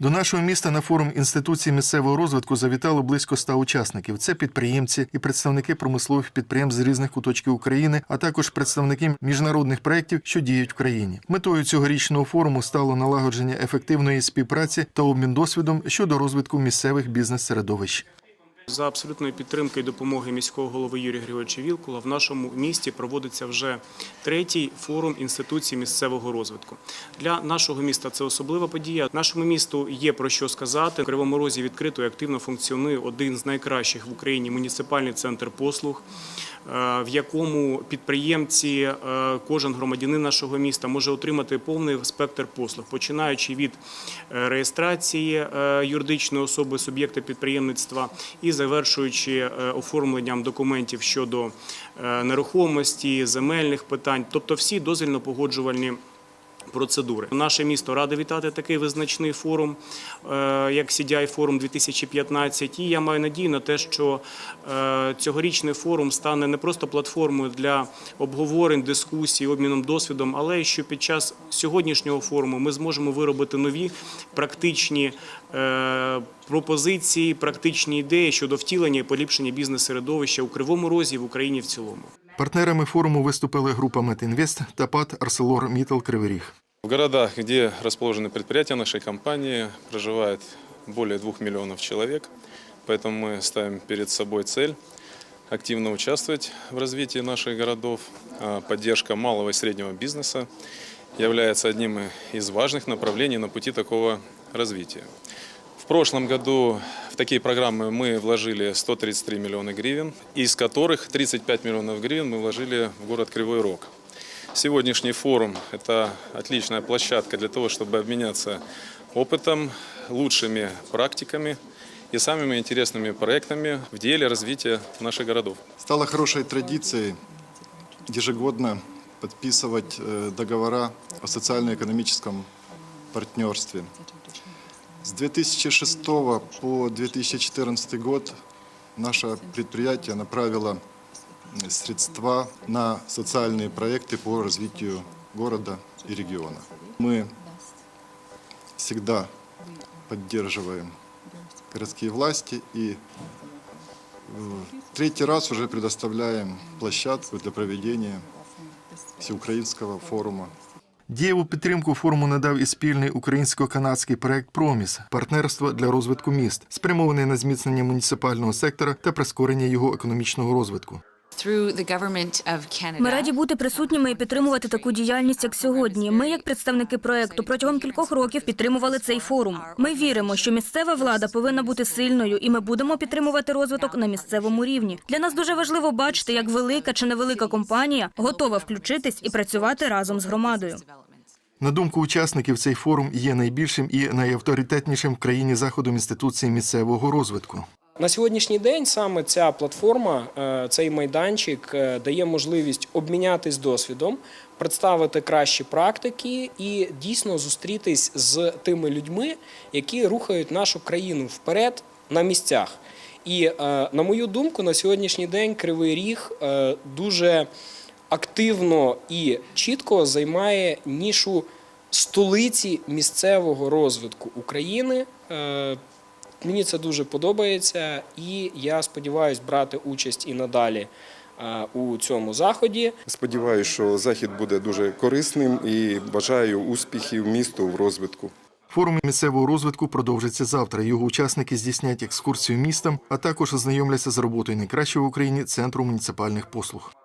До нашого міста на форум інституції місцевого розвитку завітало близько ста учасників. Це підприємці і представники промислових підприємств з різних куточків України, а також представники міжнародних проєктів, що діють в країні. Метою цьогорічного форуму стало налагодження ефективної співпраці та обмін досвідом щодо розвитку місцевих бізнес-середовищ. За абсолютної підтримки і допомоги міського голови Юрія Григоровича Вілкула в нашому місті проводиться вже третій форум інституцій місцевого розвитку. Для нашого міста це особлива подія. Нашому місту є про що сказати. В Кривому Розі відкрито і активно функціонує один з найкращих в Україні муніципальний центр послуг, в якому підприємці, е, кожен громадянин нашого міста може отримати повний спектр послуг, починаючи від е, реєстрації е, юридичної особи суб'єкта підприємництва і завершуючи е, оформленням документів щодо е, нерухомості, земельних питань, тобто всі дозвільно-погоджувальні. Процедури наше місто раде вітати такий визначний форум, е, як CDI форум 2015. І я маю надію на те, що е, цьогорічний форум стане не просто платформою для обговорень, дискусій, обміном досвідом, але що під час сьогоднішнього форуму ми зможемо виробити нові практичні е, пропозиції, практичні ідеї щодо втілення і поліпшення бізнес-середовища у Кривому Розі в Україні в цілому. Партнерами форуму виступили група Метінвест та ПАД Арселор Мітал Кривий Ріг. В городах, где расположены предприятия нашей компании, проживает более двух миллионов человек. Поэтому мы ставим перед собой цель активно участвовать в развитии наших городов. А Поддержка малого и среднего бизнеса является одним из важных направлений на пути такого развития. В прошлом году в такие программы мы вложили 133 миллиона гривен, из которых 35 миллионов гривен мы вложили в город Кривой Рог. Сегодняшний форум – это отличная площадка для того, чтобы обменяться опытом, лучшими практиками и самыми интересными проектами в деле развития наших городов. Стало хорошей традицией ежегодно подписывать э, договора о социально-экономическом партнерстве. С 2006 по 2014 год наше предприятие направило средства на социальные проекты по развитию города и региона. Мы всегда поддерживаем городские власти и э, третий раз уже предоставляем площадку для проведения всеукраинского форума Дієву підтримку форуму надав і спільний українсько-канадський проект Проміс партнерство для розвитку міст, спрямований на зміцнення муніципального сектора та прискорення його економічного розвитку. Through the government of Canada. Ми раді бути присутніми і підтримувати таку діяльність, як сьогодні. Ми, як представники проекту, протягом кількох років підтримували цей форум. Ми віримо, що місцева влада повинна бути сильною, і ми будемо підтримувати розвиток на місцевому рівні. Для нас дуже важливо бачити, як велика чи невелика компанія готова включитись і працювати разом з громадою. На думку учасників, цей форум є найбільшим і найавторитетнішим в країні заходом інституції місцевого розвитку. На сьогоднішній день саме ця платформа, е, цей майданчик е, дає можливість обмінятись досвідом, представити кращі практики і дійсно зустрітись з тими людьми, які рухають нашу країну вперед на місцях. І е, на мою думку, на сьогоднішній день Кривий Ріг дуже активно і чітко займає нішу столиці місцевого розвитку України. Мені це дуже подобається, і я сподіваюся брати участь і надалі у цьому заході. Сподіваюся, що захід буде дуже корисним і бажаю успіхів місту в розвитку. Форум місцевого розвитку продовжиться завтра. Його учасники здійснять екскурсію містом, а також ознайомляться з роботою найкращого в Україні центру муніципальних послуг.